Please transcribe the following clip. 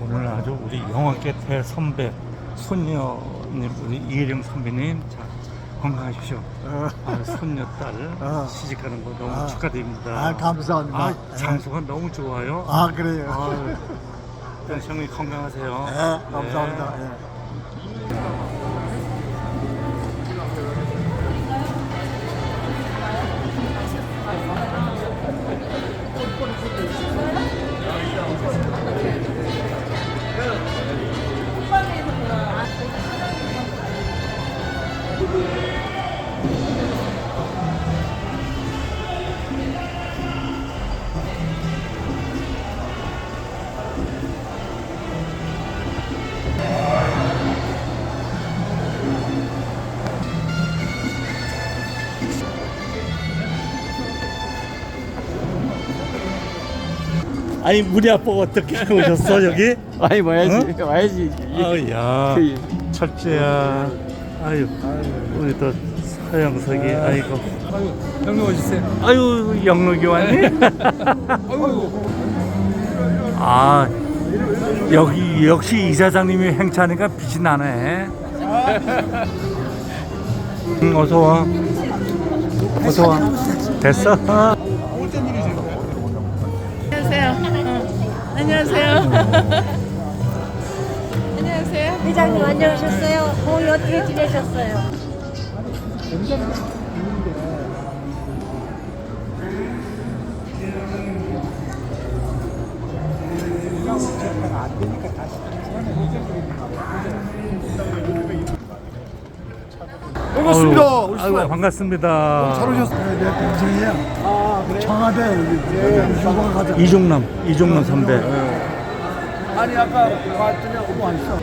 오늘 아주 우리 영화계 대선배 손녀님 우리 이혜령 선배님 자 건강하십시오. 어, 아, 손녀 딸 어. 시집가는 거 너무 아. 축하드립니다. 아, 감사합니다. 아, 장소가 너무 좋아요. 아 그래요. 아유, 형님 건강하세요. 네, 감사합니다. 예. 아니 우리 아빠 어떻게 오셨어 여기? 아니 와야지 와야지 아야 그- 철재야. 아유 우리 또 서영석이 아이고. 형님 오셨어요 아유 영록이 왔니? 아 여기 역시 이사장님이 행차하니까 빛이 나네. 응, 어서 와. 어서 와. 됐어? 안녕하세요. 안녕하세요. 안녕하세요. 회장님 안녕하셨어요? 거기 어떻게 지내셨어요? 반갑습니다. 아유, 수고요. 반갑습니다. 잘 오셨어요. 내 동생이야. 아 그래. 청와대 여기 가자. 이종남, 이종남 선배. 아니 아까 봤더니 너무 안 있어.